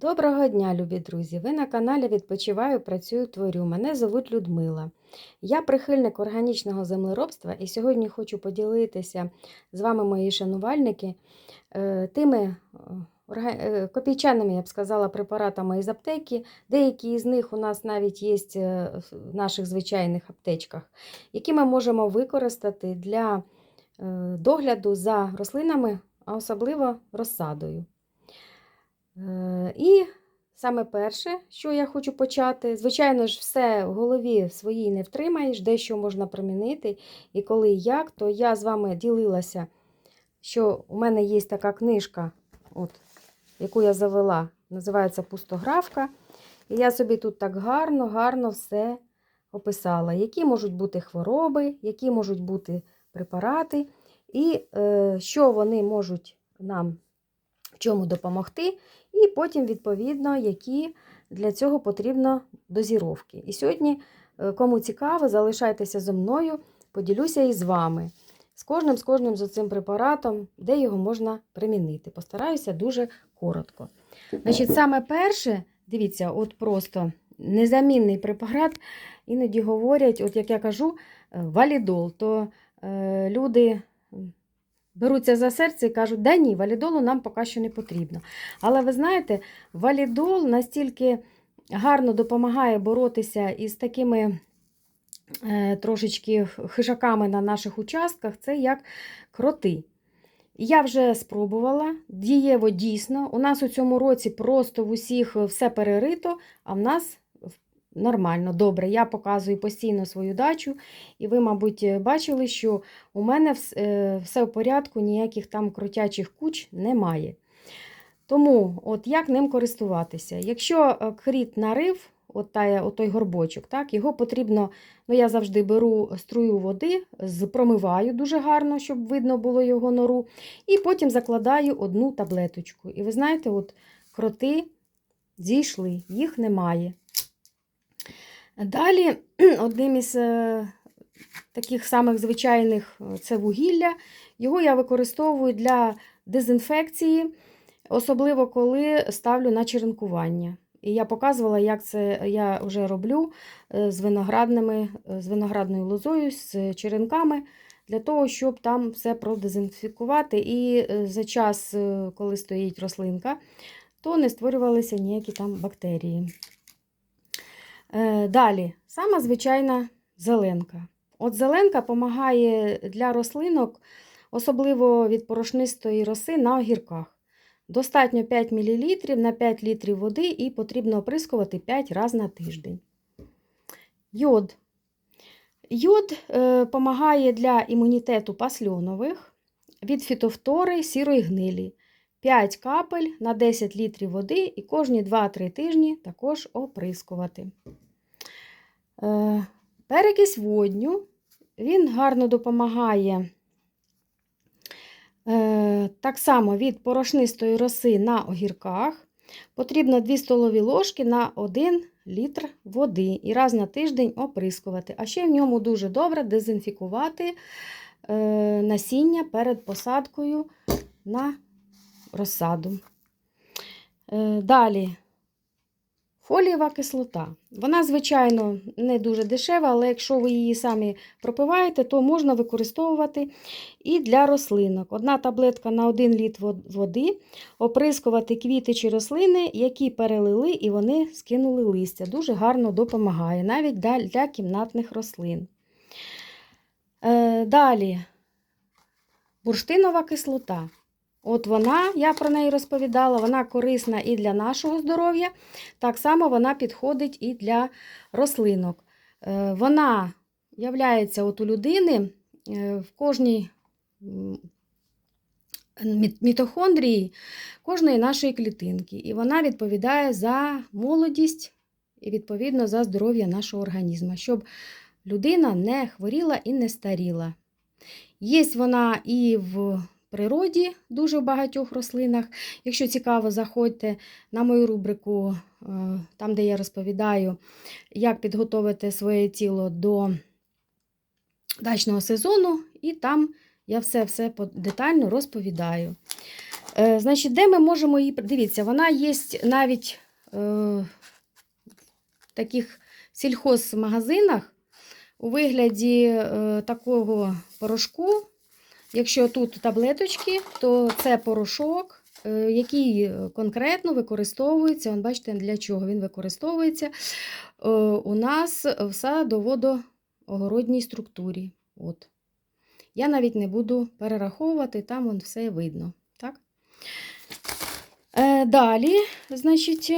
Доброго дня, любі друзі! Ви на каналі Відпочиваю, працюю, творю. Мене звуть Людмила. Я прихильник органічного землеробства і сьогодні хочу поділитися з вами, мої шанувальники, е, тими е, е, копійчаними, я б сказала, препаратами із аптеки. Деякі з них у нас навіть є в наших звичайних аптечках, які ми можемо використати для догляду за рослинами, а особливо розсадою. Е, І саме перше, що я хочу почати, звичайно ж, все в голові своїй не втримаєш, дещо можна примінити. І коли і як, то я з вами ділилася, що у мене є така книжка, от, яку я завела, називається Пустографка. І я собі тут так гарно, гарно все описала, які можуть бути хвороби, які можуть бути препарати, і е, що вони можуть нам в чому допомогти, і потім, відповідно, які для цього потрібно дозіровки. І сьогодні, е, кому цікаво, залишайтеся зі мною, поділюся із вами. З кожним, з кожним з цим препаратом, де його можна примінити. Постараюся дуже коротко. Значить, саме перше, дивіться, от просто незамінний препарат, іноді говорять, от як я кажу, е, валідол, то е, люди беруться за серце і кажуть, да ні, валідолу нам поки що не потрібно. Але ви знаєте, валідол настільки гарно допомагає боротися із такими е, трошечки хижаками на наших участках, це як кроти. Я вже спробувала, дієво дійсно. У нас у цьому році просто в усіх все перерито, а в нас нормально, добре. Я показую постійно свою дачу, і ви, мабуть, бачили, що у мене е, все в порядку, ніяких там крутячих куч немає. Тому, от як ним користуватися? Якщо е, кріт нарив, от та, от той горбочок, так, його потрібно, ну я завжди беру струю води, промиваю дуже гарно, щоб видно було його нору, і потім закладаю одну таблеточку. І ви знаєте, от кроти зійшли, їх немає. Далі, одним із е, таких самих звичайних е, це вугілля. Його я використовую для дезінфекції, особливо коли ставлю на черенкування. І я показувала, як це я вже роблю е, з виноградними, з виноградною лозою, з черенками, для того, щоб там все продезінфікувати. І за час, коли стоїть рослинка, то не створювалися ніякі там бактерії. Е, Далі, сама звичайна зеленка. От зеленка допомагає для рослинок, особливо від порошнистої роси на огірках. Достатньо 5 мл на 5 літрів води і потрібно оприскувати 5 разів на тиждень. Йод. Йод допомагає для імунітету пасльонових від фітофтори сірої гнилі. 5 капель на 10 літрів води і кожні 2-3 тижні також оприскувати. Е, Перекись водню, він гарно допомагає е, так само від порошнистої роси на огірках. Потрібно 2 столові ложки на 1 літр води і раз на тиждень оприскувати. А ще в ньому дуже добре дезінфікувати е, насіння перед посадкою на розсаду. Далі фолієва кислота. Вона, звичайно, не дуже дешева, але якщо ви її самі пропиваєте, то можна використовувати і для рослинок. Одна таблетка на 1 літр води, оприскувати квіти чи рослини, які перелили і вони скинули листя. Дуже гарно допомагає, навіть для, для кімнатних рослин. Е, Далі бурштинова кислота. От вона, я про неї розповідала, вона корисна і для нашого здоров'я, так само вона підходить і для рослинок. Е, Вона являється от у людини е, в кожній мітохондрії кожної нашої клітинки. І вона відповідає за молодість і, відповідно, за здоров'я нашого організму, щоб людина не хворіла і не старіла. Є вона і в природі, дуже в багатьох рослинах. Якщо цікаво, заходьте на мою рубрику, е, там, де я розповідаю, як підготовити своє тіло до дачного сезону, і там я все-все детально розповідаю. Е, Значить, де ми можемо її. Дивіться, вона є навіть е, в таких сільхозмагазинах у вигляді такого порошку. Якщо тут таблеточки, то це порошок, е, який конкретно використовується. Вон, бачите, для чого він використовується е, у нас в садоводоогородній структурі. От. Я навіть не буду перераховувати, там вон все видно. Так? Е, далі, значить,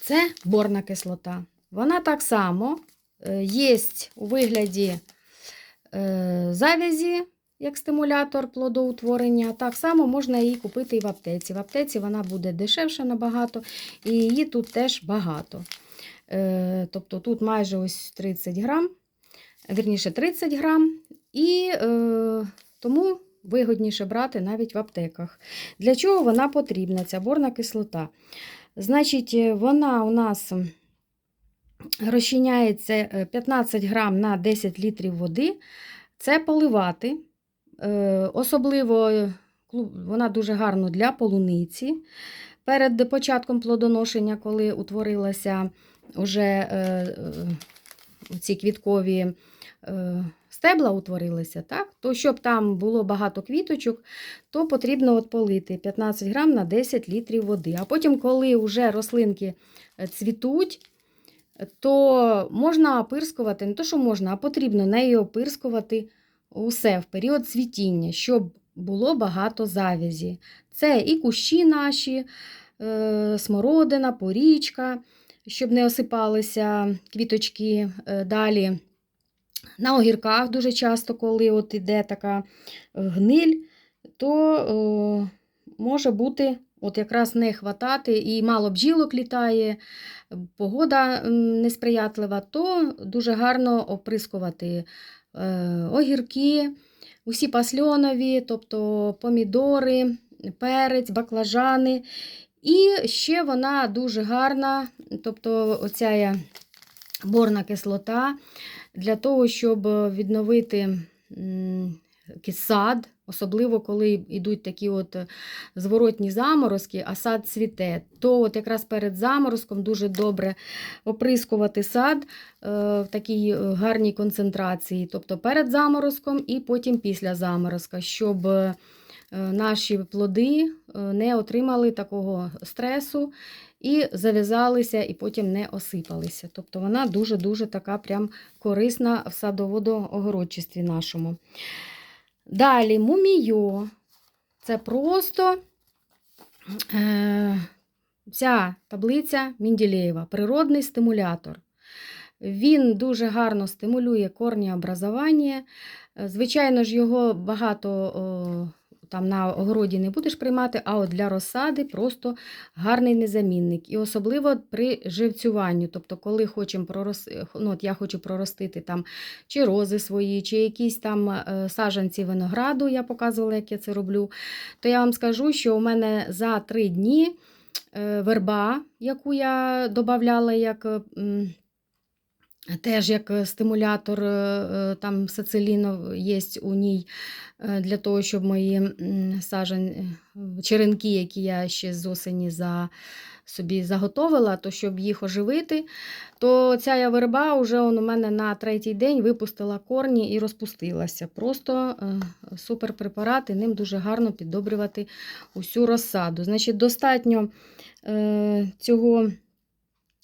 це борна кислота. Вона так само є у вигляді завязі, як стимулятор плодоутворення. Так само можна її купити і в аптеці. В аптеці вона буде дешевша набагато, і її тут теж багато. Е, тобто тут майже ось 30 грам, вірніше 30 грам, і е, тому вигодніше брати навіть в аптеках. Для чого вона потрібна, ця борна кислота? Значить, е, вона у нас розчиняється е, 15 грам на 10 літрів води. Це поливати. Е, Особливо е, вона дуже гарно для полуниці. Перед початком плодоношення, коли утворилася вже е, е, ці квіткові е, стебла утворилися, так? то щоб там було багато квіточок, то потрібно от полити 15 грам на 10 літрів води. А потім, коли вже рослинки е, цвітуть, то можна опирскувати, не то, що можна, а потрібно нею опирскувати усе в період цвітіння, щоб було багато завязі. Це і кущі наші, е, смородина, порічка, щоб не осипалися квіточки е, далі. На огірках дуже часто, коли от іде така гниль, то е, може бути от якраз не хватати і мало бджілок літає, погода несприятлива, то дуже гарно оприскувати е, огірки, усі пасльонові, тобто помідори, перець, баклажани. І ще вона дуже гарна, тобто оця борна кислота для того, щоб відновити сад, особливо коли йдуть такі от зворотні заморозки, а сад цвіте, то от якраз перед заморозком дуже добре оприскувати сад е, в такій е, гарній концентрації, тобто перед заморозком і потім після заморозка, щоб е, наші плоди е, не отримали такого стресу і зав'язалися, і потім не осипалися. Тобто вона дуже-дуже така прям корисна в садоводоогородчестві нашому. Далі мумійо. Це просто е, вся таблиця Мінділєєва, природний стимулятор. Він дуже гарно стимулює корні образування. Звичайно ж, його багато там на огороді не будеш приймати, а от для розсади просто гарний незамінник. І особливо при живцюванні. Тобто, коли хочемо пророс... ну, от я хочу проростити там чи рози свої, чи якісь там е, саджанці винограду, я показувала, як я це роблю, то я вам скажу, що у мене за три дні е, верба, яку я додавала як. Теж як е, стимулятор, е, е, там сацилінов є у ній для того, щоб мої м, сажен, е, черенки, які я ще з осені за, собі заготовила, то щоб їх оживити, то ця я верба вже у мене на третій день випустила корні і розпустилася. Просто супер препарат, і ним дуже гарно піддобрювати усю розсаду. Значить, достатньо цього.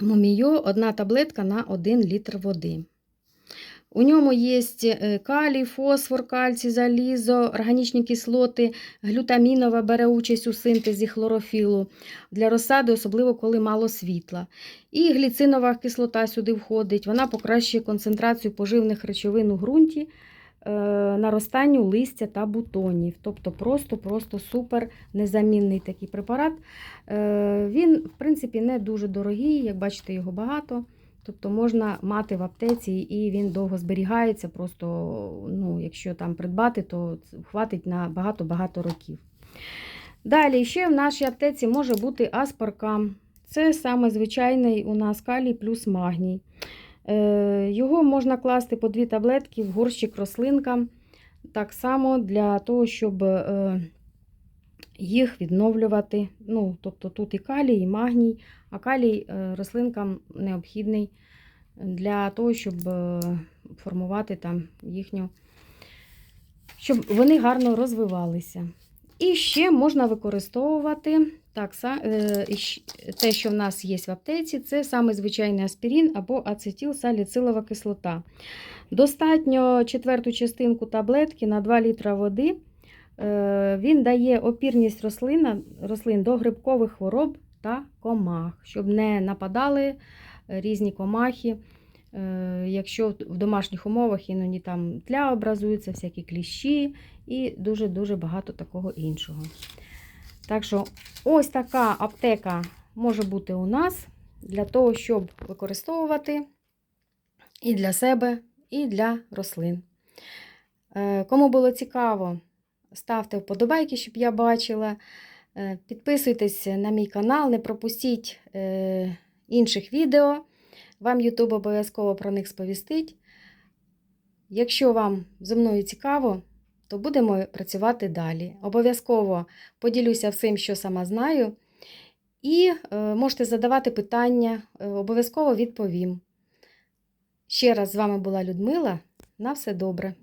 Мумію одна таблетка на 1 літр води. У ньому є е, калій, фосфор, кальцій, залізо, органічні кислоти, глютамінова бере участь у синтезі хлорофілу для розсади, особливо коли мало світла. І гліцинова кислота сюди входить. Вона покращує концентрацію поживних речовин у ґрунті, наростанню листя та бутонів. Тобто просто-просто супер незамінний такий препарат. Е, Він, в принципі, не дуже дорогий, як бачите, його багато. Тобто можна мати в аптеці і він довго зберігається. Просто, ну, якщо там придбати, то хватить на багато-багато років. Далі, ще в нашій аптеці може бути аспаркам. Це саме звичайний у нас калій плюс магній. Е, Його можна класти по дві таблетки в горщик рослинкам. Так само для того, щоб е, їх відновлювати. Ну, тобто тут і калій, і магній, а калій е, рослинкам необхідний для того, щоб формувати там їхню, щоб вони гарно розвивалися. І ще можна використовувати так, е, те, що в нас є в аптеці, це саме звичайний аспірин або ацетилсаліцилова кислота. Достатньо четверту частинку таблетки на 2 літра води. Е, Він дає опірність рослина, рослин до грибкових хвороб та комах, щоб не нападали різні комахи. Е, Якщо в домашніх умовах іноді там тля образуються, всякі кліщі і дуже-дуже багато такого іншого. Так що ось така аптека може бути у нас для того, щоб використовувати і для себе, і для рослин. Е, Кому було цікаво, ставте вподобайки, щоб я бачила. Е, Підписуйтесь на мій канал, не пропустіть інших відео. Вам YouTube обов'язково про них сповістить. Якщо вам зі мною цікаво, то будемо працювати далі. Обов'язково поділюся всім, що сама знаю. І е, можете задавати питання, е, обов'язково відповім. Ще раз з вами була Людмила. На все добре.